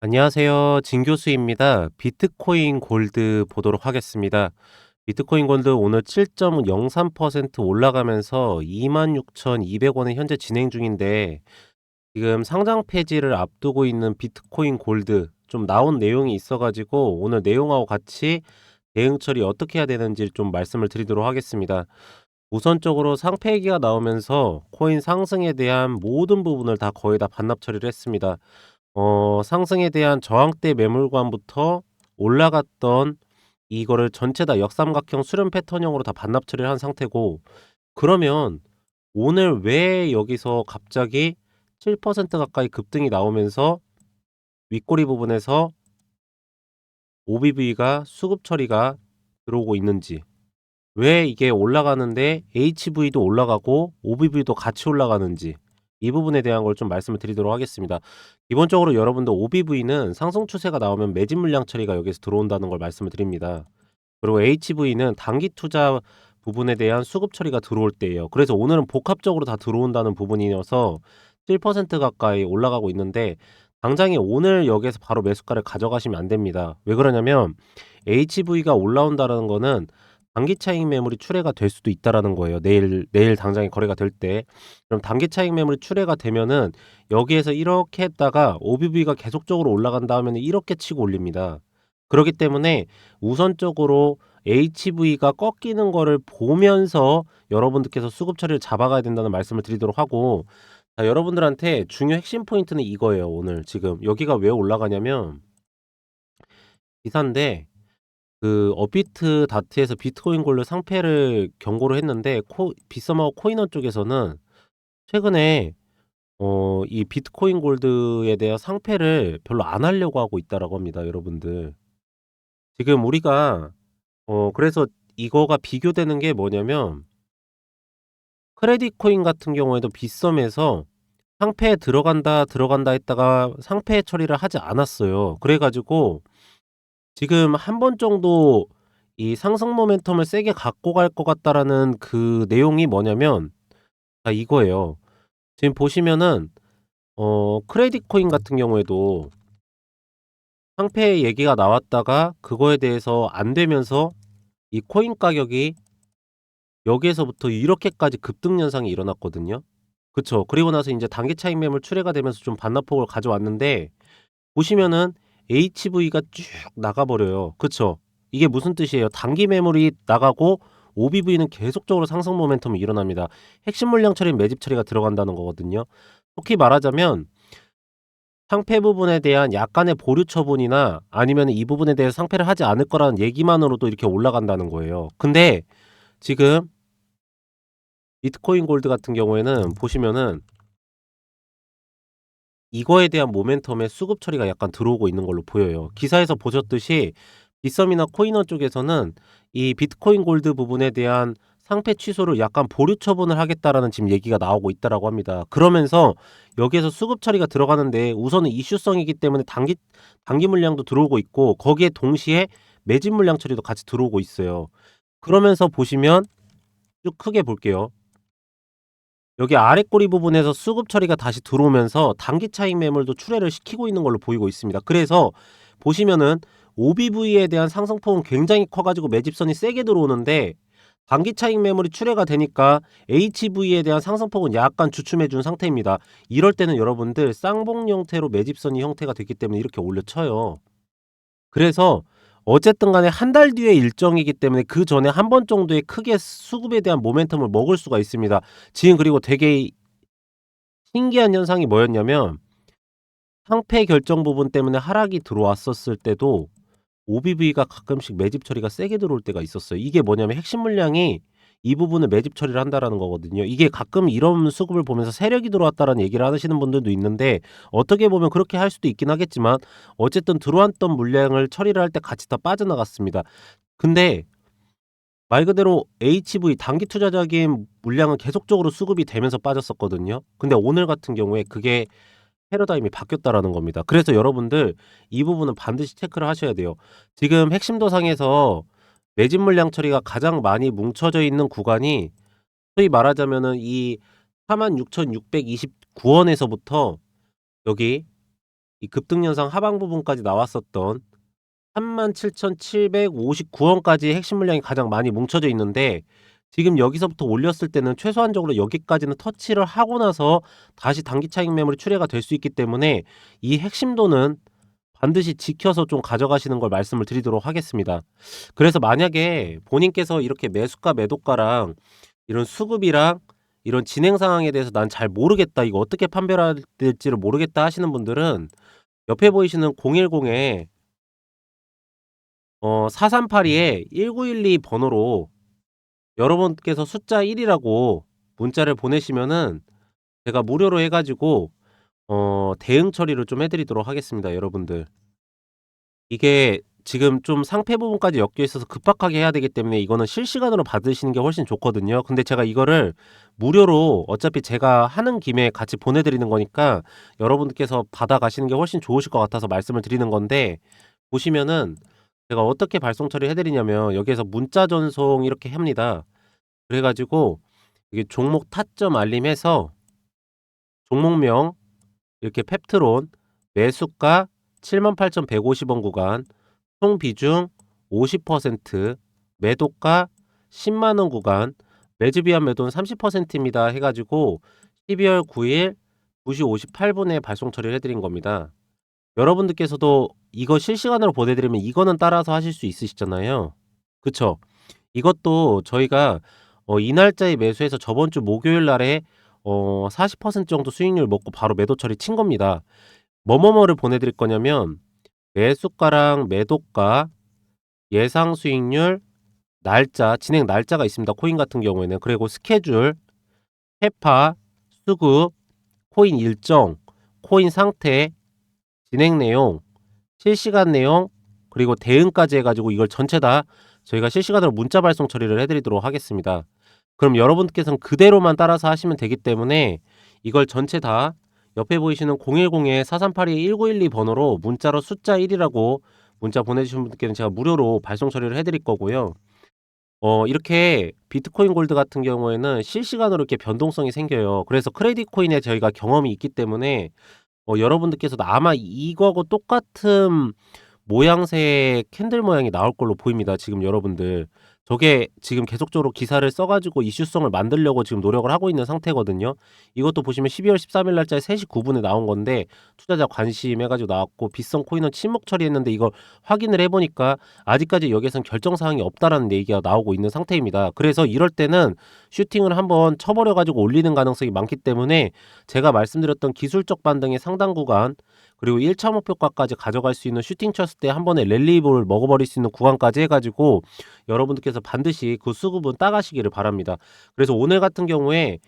안녕하세요. 진 교수입니다. 비트코인 골드 보도록 하겠습니다. 비트코인 골드 오늘 7.03% 올라가면서 26,200원에 현재 진행 중인데 지금 상장 폐지를 앞두고 있는 비트코인 골드 좀 나온 내용이 있어가지고 오늘 내용하고 같이 대응 처리 어떻게 해야 되는지 좀 말씀을 드리도록 하겠습니다. 우선적으로 상폐기가 나오면서 코인 상승에 대한 모든 부분을 다 거의 다 반납 처리를 했습니다. 어 상승에 대한 저항대 매물관부터 올라갔던 이거를 전체 다 역삼각형 수렴 패턴형으로 다 반납 처리를 한 상태고 그러면 오늘 왜 여기서 갑자기 7% 가까이 급등이 나오면서 윗꼬리 부분에서 OBV가 수급 처리가 들어오고 있는지 왜 이게 올라가는데 HV도 올라가고 OBV도 같이 올라가는지 이 부분에 대한 걸 좀 말씀을 드리도록 하겠습니다. 기본적으로 여러분들 OBV는 상승 추세가 나오면 매집 물량 처리가 여기서 들어온다는 걸 말씀을 드립니다. 그리고 HV는 단기 투자 부분에 대한 수급 처리가 들어올 때예요. 그래서 오늘은 복합적으로 다 들어온다는 부분이어서 7% 가까이 올라가고 있는데 당장에 오늘 여기에서 바로 매수가를 가져가시면 안 됩니다. 왜 그러냐면 HV가 올라온다는 거는 단기 차익 매물이 출회가 될 수도 있다라는 거예요. 내일 내일 당장에 거래가 될 때. 그럼 단기 차익 매물이 출회가 되면은 여기에서 이렇게 했다가 OBV가 계속적으로 올라간다 하면 이렇게 치고 올립니다. 그렇기 때문에 우선적으로 HV가 꺾이는 거를 보면서 여러분들께서 수급 처리를 잡아가야 된다는 말씀을 드리도록 하고 자, 여러분들한테 중요 핵심 포인트는 이거예요. 오늘 지금 여기가 왜 올라가냐면 기사인데 그 업비트 다트에서 비트코인 골드 상패를 경고를 했는데 코 빗썸하고 코인원 쪽에서는 최근에 어 이 비트코인 골드에 대한 상패를 별로 안 하려고 하고 있다라고 합니다, 여러분들. 지금 우리가 어 그래서 이거가 비교되는 게 뭐냐면 크레딧 코인 같은 경우에도 빗썸에서 상패에 들어간다, 들어간다 했다가 상패 처리를 하지 않았어요. 그래 가지고 지금 한 번 정도 이 상승 모멘텀을 세게 갖고 갈 것 같다라는 그 내용이 뭐냐면 아 이거예요. 지금 보시면은 어 크레딧 코인 같은 경우에도 상패 얘기가 나왔다가 그거에 대해서 안 되면서 이 코인 가격이 여기에서부터 이렇게까지 급등 현상이 일어났거든요. 그쵸. 그리고 나서 인제 단기 차익 매물 출회가 되면서 좀 반납폭을 가져왔는데 보시면은 HV가 쭉 나가 버려요. 그쵸. 이게 무슨 뜻이에요? 단기 매물이 나가고 OBV는 계속적으로 상승 모멘텀이 일어납니다. 핵심 물량 처리, 매집 처리가 들어간다는 거거든요. 속히 말하자면 상패 부분에 대한 약간의 보류 처분이나 아니면 이 부분에 대해서 상패를 하지 않을 거라는 얘기만으로도 이렇게 올라간다는 거예요. 근데 지금 비트코인 골드 같은 경우에는 보시면은 이거에 대한 모멘텀의 수급 처리가 약간 들어오고 있는 걸로 보여요. 기사에서 보셨듯이 빗썸이나 코인원 쪽에서는 이 비트코인 골드 부분에 대한 상패 취소를 약간 보류 처분을 하겠다라는 지금 얘기가 나오고 있다라고 합니다. 그러면서 여기에서 수급 처리가 들어가는데 우선은 이슈성이기 때문에 단기 단기 물량도 들어오고 있고 거기에 동시에 매집 물량 처리도 같이 들어오고 있어요. 그러면서 보시면 쭉 크게 볼게요. 여기 아래 꼬리 부분에서 수급 처리가 다시 들어오면서 단기 차익 매물도 출회를 시키고 있는 걸로 보이고 있습니다. 그래서 보시면은 OBV에 대한 상승폭은 굉장히 커가지고 매집선이 세게 들어오는데 단기 차익 매물이 출회가 되니까 HV에 대한 상승폭은 약간 주춤해 준 상태입니다. 이럴 때는 여러분들 쌍봉 형태로 매집선이 형태가 됐기 때문에 이렇게 올려쳐요. 그래서 어쨌든 간에 한 달 뒤의 일정이기 때문에 그 전에 한 번 정도의 크게 수급에 대한 모멘텀을 먹을 수가 있습니다. 지금 그리고 되게 신기한 현상이 뭐였냐면 상패 결정 부분 때문에 하락이 들어왔었을 때도 OBV가 가끔씩 매집 처리가 세게 들어올 때가 있었어요. 이게 뭐냐면 핵심 물량이 이 부분을 매집 처리를 한다라는 거거든요. 이게 가끔 이런 수급을 보면서 세력이 들어왔다라는 얘기를 하시는 분들도 있는데 어떻게 보면 그렇게 할 수도 있긴 하겠지만 어쨌든 들어왔던 물량을 처리를 할 때 같이 다 빠져나갔습니다. 근데 말 그대로 HV 단기 투자적인 물량은 계속적으로 수급이 되면서 빠졌었거든요. 근데 오늘 같은 경우에 그게 패러다임이 바뀌었다라는 겁니다. 그래서 여러분들 이 부분은 반드시 체크를 하셔야 돼요. 지금 핵심 도상에서 매집 물량 처리가 가장 많이 뭉쳐져 있는 구간이 소위 말하자면은 이 46,629원에서부터 여기 이 급등 현상 하방 부분까지 나왔었던 37,759원까지 핵심 물량이 가장 많이 뭉쳐져 있는데 지금 여기서부터 올렸을 때는 최소한적으로 여기까지는 터치를 하고 나서 다시 단기 차익 매물이 출회가 될 수 있기 때문에 이 핵심도는 반드시 지켜서 좀 가져가시는 걸 말씀을 드리도록 하겠습니다. 그래서 만약에 본인께서 이렇게 매수가 매도가랑 이런 수급이랑 이런 진행 상황에 대해서 난 잘 모르겠다. 이거 어떻게 판별해야 될지를 모르겠다 하시는 분들은 옆에 보이시는 010에 어 4382에 1912 번호로 여러분께서 숫자 1이라고 문자를 보내시면은 제가 무료로 해 가지고 어 대응 처리를 좀 해 드리도록 하겠습니다, 여러분들. 이게 지금 좀 상패 부분까지 엮여 있어서 급박하게 해야 되기 때문에 이거는 실시간으로 받으시는 게 훨씬 좋거든요. 근데 제가 이거를 무료로 어차피 제가 하는 김에 같이 보내 드리는 거니까 여러분들께서 받아 가시는 게 훨씬 좋으실 것 같아서 말씀을 드리는 건데 보시면은 제가 어떻게 발송 처리해 드리냐면 여기에서 문자 전송 이렇게 합니다. 그래 가지고 이게 종목 타점 알림해서 종목명 이렇게 펩트론 매수가 78,150원 구간 총 비중 50% 매도가 10만 원 구간 매집 위한 매도는 30%입니다 해 가지고 12월 9일 2시 58분에 발송 처리를 해 드린 겁니다. 여러분들께서도 이거 실시간으로 보내 드리면 이거는 따라서 하실 수 있으시잖아요. 그쵸? 이것도 저희가 어 이 날짜에 매수해서 저번 주 목요일 날에 어 40% 정도 수익률 먹고 바로 매도 처리 친 겁니다. 뭐뭐뭐를 보내 드릴 거냐면 매수가랑 매도가, 예상 수익률, 날짜, 진행 날짜가 있습니다. 코인 같은 경우에는. 그리고 스케줄, 해파, 수급, 코인 일정, 코인 상태, 진행 내용, 실시간 내용, 그리고 대응까지 해 가지고 이걸 전체 다 저희가 실시간으로 문자 발송 처리를 해 드리도록 하겠습니다. 그럼 여러분께서는 그대로만 따라서 하시면 되기 때문에 이걸 전체 다 옆에 보이시는 010에 4382-1912 번호로 문자로 숫자 1이라고 문자 보내주신 분들께는 제가 무료로 발송 처리를 해 드릴 거고요. 어 이렇게 비트코인 골드 같은 경우에는 실시간으로 이렇게 변동성이 생겨요. 그래서 크레딧 코인에 저희가 경험이 있기 때문에 어 여러분들께서도 아마 이거하고 똑같은 모양새의 캔들 모양이 나올 걸로 보입니다, 지금 여러분들. 저게 지금 계속적으로 기사를 써 가지고 이슈성을 만들려고 지금 노력을 하고 있는 상태거든요. 이것도 보시면 12월 13일 날짜에 3시 9분에 나온 건데 투자자 관심 해 가지고 나왔고 비성 코인은 침묵 처리했는데 이걸 확인을 해 보니까 아직까지 여기에선 결정 사항이 없다라는 얘기가 나오고 있는 상태입니다. 그래서 이럴 때는 슈팅을 한번 쳐 버려 가지고 올리는 가능성이 많기 때문에 제가 말씀드렸던 기술적 반등의 상당 구간 그리고 1차 목표가까지 가져갈 수 있는 슈팅 쳤을 때 한 번에 랠리볼을 먹어버릴 수 있는 구간까지 해가지고 여러분들께서 반드시 그 수급은 따가시기를 바랍니다. 그래서 오늘 같은 경우에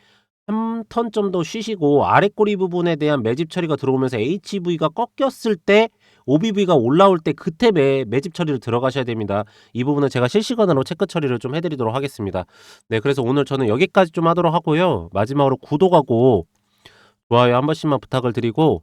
3턴 정도 쉬시고 아랫꼬리 부분에 대한 매집 처리가 들어오면서 HV가 꺾였을 때 OBV가 올라올 때 그때 매, 매집 처리를 들어가셔야 됩니다. 이 부분은 제가 실시간으로 체크 처리를 좀 해드리도록 하겠습니다. 네, 그래서 오늘 저는 여기까지 좀 하도록 하고요. 마지막으로 구독하고 좋아요 한 번씩만 부탁을 드리고